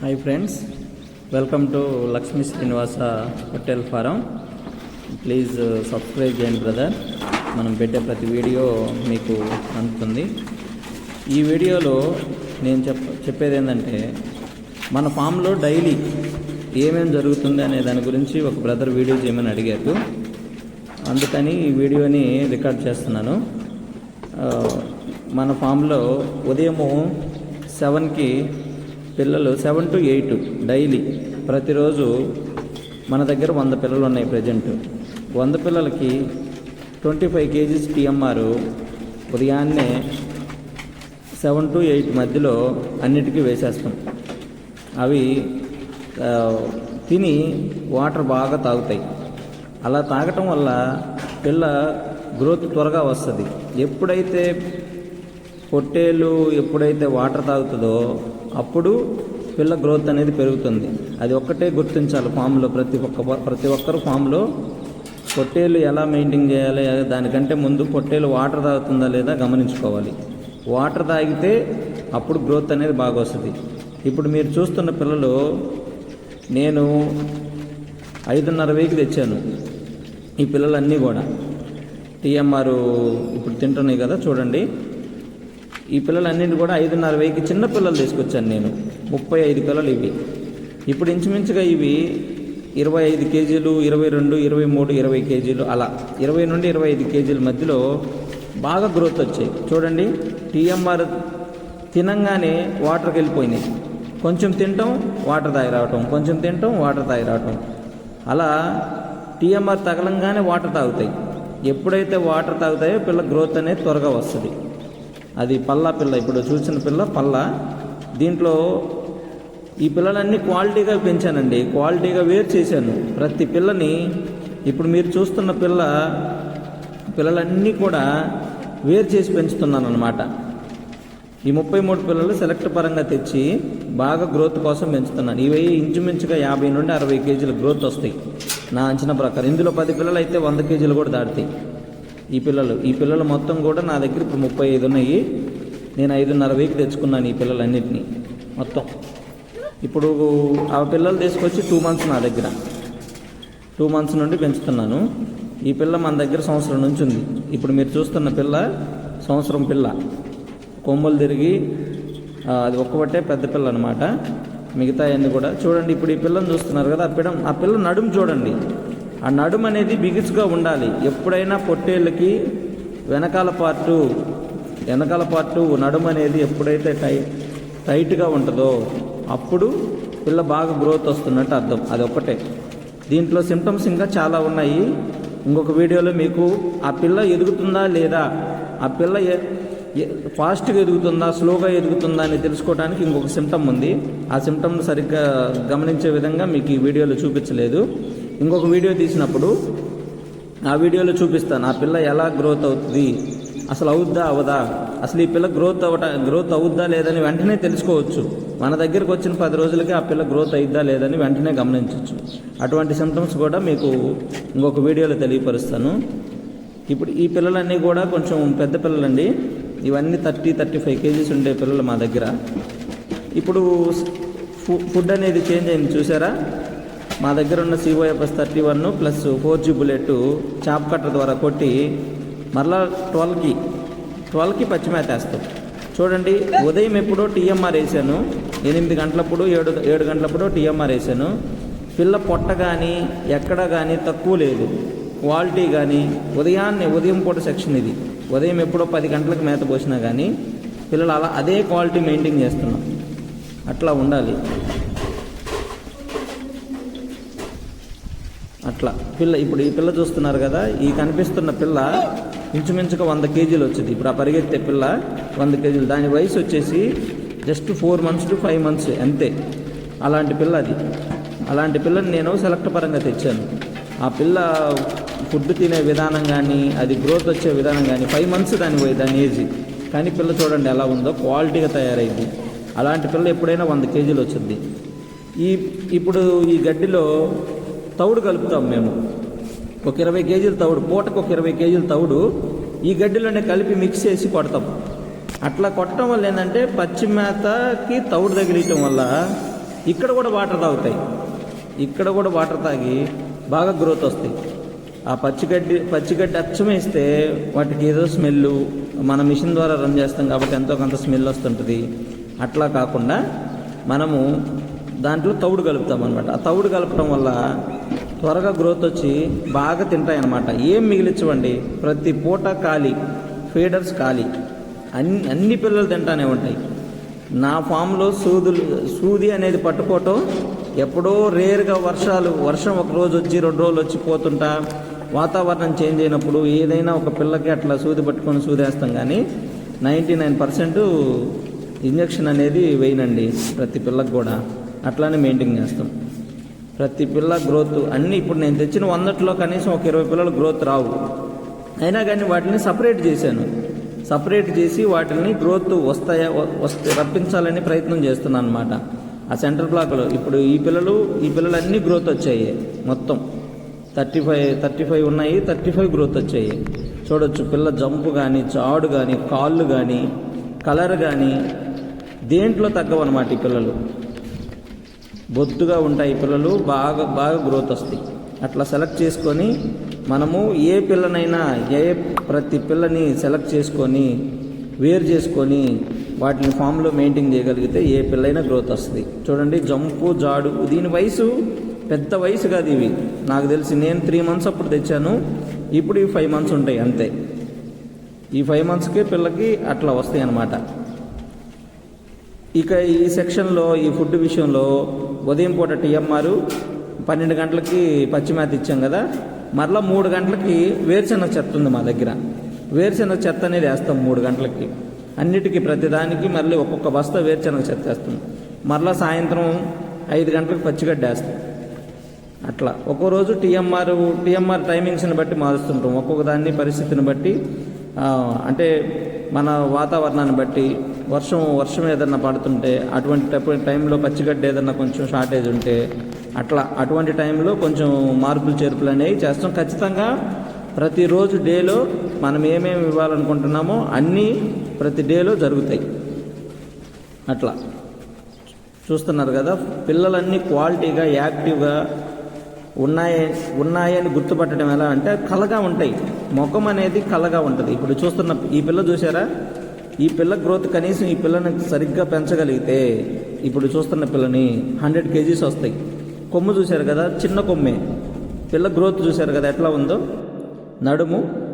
Hi friends welcome to Lakshmi Srinivasa hotel farm please subscribe చేయండి brother మనం పెట్టే ప్రతి వీడియో మీకు అందుతుంది. ఈ వీడియోలో నేను చెప్ చెప్పేది ఏంటంటే మన ఫామ్లో డైలీ ఏమేమి జరుగుతుంది అనే దాని గురించి ఒక బ్రదర్ వీడియో చేయమని అడిగారు. అందుకని ఈ వీడియోని రికార్డ్ చేస్తున్నాను. మన ఫామ్లో ఉదయము సెవెన్కి పిల్లలు సెవెన్ టు ఎయిట్ డైలీ ప్రతిరోజు మన దగ్గర వంద పిల్లలు ఉన్నాయి ప్రజెంట్ వంద పిల్లలకి ట్వంటీ ఫైవ్ కేజీస్ టీఎంఆర్ ఉదయాన్నే సెవెన్ టు ఎయిట్ మధ్యలో అన్నిటికీ వేసేస్తాం. అవి తిని వాటర్ బాగా తాగుతాయి. అలా తాగటం వల్ల పిల్ల గ్రోత్ త్వరగా వస్తుంది. ఎప్పుడైతే పొట్టేలు ఎప్పుడైతే వాటర్ తాగుతుందో అప్పుడు పిల్ల గ్రోత్ అనేది పెరుగుతుంది. అది ఒక్కటే గుర్తించాలి ఫామ్లో. ప్రతి ఒక్క ప్రతి ఒక్కరు ఫామ్లో పొట్టేలు ఎలా మెయింటైన్ చేయాలి దానికంటే ముందు పొట్టేలు వాటర్ తాగుతుందా లేదా గమనించుకోవాలి. వాటర్ తాగితే అప్పుడు గ్రోత్ అనేది బాగా వస్తుంది. ఇప్పుడు మీరు చూస్తున్న పిల్లలు నేను ఐదున్నర వేకి తెచ్చాను ఈ పిల్లలన్నీ కూడా. టీఎంఆర్ ఇప్పుడు తింటున్నాయి కదా చూడండి. ఈ పిల్లలన్నింటి కూడా ఐదున్నర వెయ్యికి చిన్న పిల్లలు తీసుకొచ్చాను నేను. ముప్పై ఐదు పిల్లలు ఇవి. ఇప్పుడు ఇంచుమించుగా ఇవి ఇరవై ఐదు కేజీలు ఇరవై రెండు ఇరవై మూడు ఇరవై కేజీలు అలా. ఇరవై నుండి ఇరవై ఐదు కేజీల మధ్యలో బాగా గ్రోత్ వచ్చాయి. చూడండి టీఎంఆర్ తినంగానే వాటర్కి వెళ్ళిపోయినాయి. కొంచెం తింటాం వాటర్ తాగి రావటం. కొంచెం తింటాం వాటర్ తాగి రావటం. అలా టీఎంఆర్ తగలంగానే వాటర్ తాగుతాయి. ఎప్పుడైతే వాటర్ తాగుతాయో పిల్ల గ్రోత్ అనేది త్వరగా వస్తుంది. అది పల్లా పిల్ల ఇప్పుడు చూసిన పిల్ల పల్ల. దీంట్లో ఈ పిల్లలన్నీ క్వాలిటీగా పెంచానండి. క్వాలిటీగా వేరు చేశాను. ప్రతి పిల్లని ఇప్పుడు మీరు చూస్తున్న పిల్ల పిల్లలన్నీ కూడా వేరు చేసి పెంచుతున్నాను అనమాట ఈ ముప్పై మూడు పిల్లలు సెలెక్ట్ పరంగా తెచ్చి బాగా గ్రోత్ కోసం పెంచుతున్నాను. ఇవి ఇంచుమించుగా యాభై నుండి అరవై కేజీల గ్రోత్ వస్తాయి నా అంచనా ప్రకారం. ఇందులో పది పిల్లలు అయితే వంద కేజీలు కూడా దాటుతాయి. ఈ పిల్లలు. ఈ పిల్లలు మొత్తం కూడా నా దగ్గర ఇప్పుడు ముప్పై ఐదు ఉన్నాయి. నేను ఐదున్నర వీక్ తెచ్చుకున్నాను ఈ పిల్లలన్నింటినీ. మొత్తం. ఇప్పుడు ఆ పిల్లలు తీసుకొచ్చి టూ మంత్స్ నా దగ్గర. టూ మంత్స్ నుండి పెంచుతున్నాను. ఈ పిల్ల మన దగ్గర సంవత్సరం నుంచి ఉంది. ఇప్పుడు మీరు చూస్తున్న పిల్ల సంవత్సరం పిల్ల. కొమ్మలు తిరిగి అది ఒక్కబట్టే పెద్ద పిల్ల అనమాట మిగతా అన్ని కూడా చూడండి. ఇప్పుడు ఈ పిల్లని చూస్తున్నారు కదా ఆ పిల్ల ఆ పిల్ల నడుము చూడండి. ఆ నడుము అనేది బిగుసుగా ఉండాలి. ఎప్పుడైనా పొట్టేళ్ళకి వెనకాల పార్టు వెనకాల పార్టు నడుము అనేది ఎప్పుడైతే టై టైట్గా ఉంటుందో అప్పుడు పిల్ల బాగా గ్రోత్ వస్తున్నట్టు అర్థం. అది ఒక్కటే. దీంట్లో సిమ్టమ్స్ ఇంకా చాలా ఉన్నాయి. ఇంకొక వీడియోలో మీకు ఆ పిల్ల ఎదుగుతుందా లేదా ఆ పిల్ల ఫాస్ట్గా ఎదుగుతుందా స్లోగా ఎదుగుతుందా అని తెలుసుకోవడానికి ఇంకొక సిమ్టమ్ ఉంది. ఆ సిమ్టమ్ సరిగ్గా గమనించే విధంగా మీకు ఈ వీడియోలో చూపించలేదు. ఇంకొక వీడియో తీసినప్పుడు ఆ వీడియోలో చూపిస్తాను ఆ పిల్ల ఎలా గ్రోత్ అవుతుంది? అసలు అవుద్దా అవదా? అసలు ఈ పిల్ల గ్రోత్ అవట గ్రోత్ అవుద్దా లేదని వెంటనే తెలుసుకోవచ్చు. మన దగ్గరకు వచ్చిన పది రోజులకి ఆ పిల్ల గ్రోత్ అయిద్దా లేదని వెంటనే గమనించవచ్చు అటువంటి సిమ్టమ్స్ కూడా మీకు ఇంకొక వీడియోలో తెలియపరుస్తాను. ఇప్పుడు ఈ పిల్లలన్నీ కూడా కొంచెం పెద్ద పిల్లలండి. ఇవన్నీ థర్టీ థర్టీ ఫైవ్ కేజీస్ ఉండే పిల్లలు మా దగ్గర. ఇప్పుడు ఫుడ్ అనేది చేంజ్ అయింది చూసారా? మా దగ్గర ఉన్న COFS thirty one plus four G bullet chop cutter ద్వారా కొట్టి మరలా ట్వెల్వ్కి ట్వెల్వ్కి పచ్చిమేత వేస్తాం చూడండి ఉదయం ఎప్పుడో టీఎంఆర్ వేసాను ఎనిమిది గంటలప్పుడు ఏడు ఏడు గంటలప్పుడు టీఎంఆర్ వేసాను పిల్ల పొట్ట కానీ ఎక్కడ కానీ తక్కువ లేదు. క్వాలిటీ కానీ ఉదయాన్నే ఉదయం పూట సెక్షన్ ఇది. ఉదయం ఎప్పుడో పది గంటలకు మేత పోసినా కానీ పిల్లలు అలా అదే క్వాలిటీ మెయింటైన్ చేస్తున్నాం. అట్లా ఉండాలి. అట్లా. పిల్ల ఇప్పుడు ఈ పిల్ల చూస్తున్నారు కదా ఈ కనిపిస్తున్న పిల్ల ఇంచుమించుగా వంద కేజీలు వచ్చింది. ఇప్పుడు ఆ పరిగెత్తే పిల్ల వంద కేజీలు. దాని వయసు వచ్చేసి just four months to five months అంతే. అలాంటి పిల్ల అది. అలాంటి పిల్లని నేను సెలెక్ట్ పరంగా తెచ్చాను. ఆ పిల్ల ఫుడ్ తినే విధానం కానీ అది గ్రోత్ వచ్చే విధానం కానీ ఫైవ్ మంత్స్ దాని వయ- దాని ఏజ్. కానీ పిల్ల చూడండి ఎలా ఉందో క్వాలిటీగా తయారైంది. అలాంటి పిల్ల ఎప్పుడైనా వంద కేజీలు వచ్చింది. ఈ ఇప్పుడు ఈ గడ్డిలో తౌడు కలుపుతాం మేము. ఒక ఇరవై కేజీల తౌడు పూటకు ఒక ఇరవై కేజీల తౌడు ఈ గడ్డిలోనే కలిపి మిక్స్ చేసి కొడతాం. అట్లా కొట్టడం వల్ల ఏంటంటే పచ్చి మేతకి తౌడు తగిలియటం వల్ల ఇక్కడ కూడా వాటర్ తాగుతాయి. ఇక్కడ కూడా వాటర్ తాగి బాగా గ్రోత్ వస్తాయి. ఆ పచ్చిగడ్డి పచ్చిగడ్డి అచ్చమేస్తే వాటికి ఏదో స్మెల్ మన మిషన్ ద్వారా రన్ చేస్తాం కాబట్టి ఎంతో కొంత స్మెల్ వస్తుంటుంది. అట్లా కాకుండా మనము దాంట్లో తౌడు కలుపుతాం అనమాట ఆ తౌడు కలపడం వల్ల త్వరగా గ్రోత్ వచ్చి బాగా తింటాయి అనమాట ఏం మిగిలించవండి ప్రతి పూట ఖాళీ ఫీడర్స్ ఖాళీ. అన్ని అన్ని పిల్లలు తింటానే ఉంటాయి. నా ఫామ్లో సూదులు సూది అనేది పట్టుకోవటం ఎప్పుడో రేరుగా వర్షాలు వర్షం ఒక రోజు వచ్చి రెండు రోజులు వచ్చి పోతుంటా. వాతావరణం చేంజ్ అయినప్పుడు ఏదైనా ఒక పిల్లకి అట్లా సూది పట్టుకొని సూదేస్తాం కానీ నైంటీ నైన్ పర్సెంట్ ఇంజక్షన్ అనేది వేయనండి ప్రతి పిల్లకి కూడా. అట్లానే మెయింటైన్ చేస్తాం. ప్రతి పిల్ల గ్రోత్ అన్నీ ఇప్పుడు నేను తెచ్చిన వందట్లో కనీసం ఒక ఇరవై పిల్లలు గ్రోత్ రావు. అయినా కానీ వాటిని సపరేట్ చేశాను. సపరేట్ చేసి వాటిని గ్రోత్ వస్తాయా వ- వస్తే రప్పించాలని ప్రయత్నం చేస్తున్నాను అనమాట ఆ సెంటర్ బ్లాక్లో ఇప్పుడు ఈ పిల్లలు ఈ పిల్లలు అన్నీ గ్రోత్ వచ్చాయి మొత్తం. థర్టీ ఫైవ్ థర్టీ ఫైవ్ ఉన్నాయి థర్టీ ఫైవ్ గ్రోత్ వచ్చాయి. చూడొచ్చు పిల్ల జంపు కానీ చాడు కానీ కాళ్ళు కానీ కలర్ కానీ దేంట్లో తగ్గవన్నమాట ఈ పిల్లలు. బొద్దుగా ఉంటాయి పిల్లలు బాగా బాగా గ్రోత్ వస్తాయి. అట్లా సెలెక్ట్ చేసుకొని మనము ఏ పిల్లనైనా ఏ ప్రతి పిల్లని సెలెక్ట్ చేసుకొని వేరు చేసుకొని వాటిని ఫామ్లో మెయింటైన్ చేయగలిగితే ఏ పిల్లైనా గ్రోత్ వస్తుంది. చూడండి జంపు జాడు దీని వయసు పెద్ద వయసు కాదు ఇవి. నాకు తెలిసి నేను త్రీ మంత్స్ అప్పుడు తెచ్చాను ఇప్పుడు ఇవి ఫైవ్ మంత్స్ ఉంటాయి అంతే. ఈ ఫైవ్ మంత్స్కే పిల్లకి అట్లా వస్తాయి అన్నమాట. ఇక ఈ సెక్షన్లో ఈ ఫుడ్ విషయంలో ఉదయం పూట టీఎంఆర్ పన్నెండు గంటలకి పచ్చిమేత ఇచ్చాం కదా మరలా మూడు గంటలకి వేరుశెనగ చెత్త ఉంది మా దగ్గర. వేరుశెనగ చెత్త అనేది వేస్తాం మూడు గంటలకి. అన్నిటికీ ప్రతిదానికి మళ్ళీ ఒక్కొక్క బస్తా వేరుశెనగ చెత్త వేస్తాం. మరలా సాయంత్రం ఐదు గంటలకు పచ్చిగడ్డ వేస్తాం. అట్లా. ఒక్కో రోజు టీఎంఆర్ టీఎంఆర్ టైమింగ్స్ని బట్టి మారుస్తుంటాం. ఒక్కొక్క దాన్ని పరిస్థితిని బట్టి అంటే మన వాతావరణాన్ని బట్టి వర్షం వర్షం ఏదన్నా పడుతుంటే అటువంటి టైంలో పచ్చిగడ్డ ఏదన్నా కొంచెం షార్టేజ్ ఉంటే అట్లా అటువంటి టైంలో కొంచెం మార్పులు చేర్పులు అనేవి చేస్తాం. ఖచ్చితంగా ప్రతిరోజు డేలో మనం ఏమేమి ఇవ్వాలనుకుంటున్నామో అన్నీ ప్రతి డేలో జరుగుతాయి. అట్లా. చూస్తున్నారు కదా పిల్లలన్నీ క్వాలిటీగా యాక్టివ్గా ఉన్నాయి ఉన్నాయని గుర్తుపట్టడం ఎలా అంటే కలగా ఉంటాయి. ముఖం అనేది కలగా ఉంటుంది. ఇప్పుడు చూస్తున్న ఈ పిల్ల చూసారా ఈ పిల్ల గ్రోత్ కనీసం ఈ పిల్లని సరిగ్గా పెంచగలిగితే ఇప్పుడు చూస్తున్న పిల్లని హండ్రెడ్ కేజీస్ వస్తాయి. కొమ్ము చూశారు కదా? చిన్న కొమ్మే. పిల్ల గ్రోత్ చూశారు కదా? ఎట్లా ఉందో? నడుము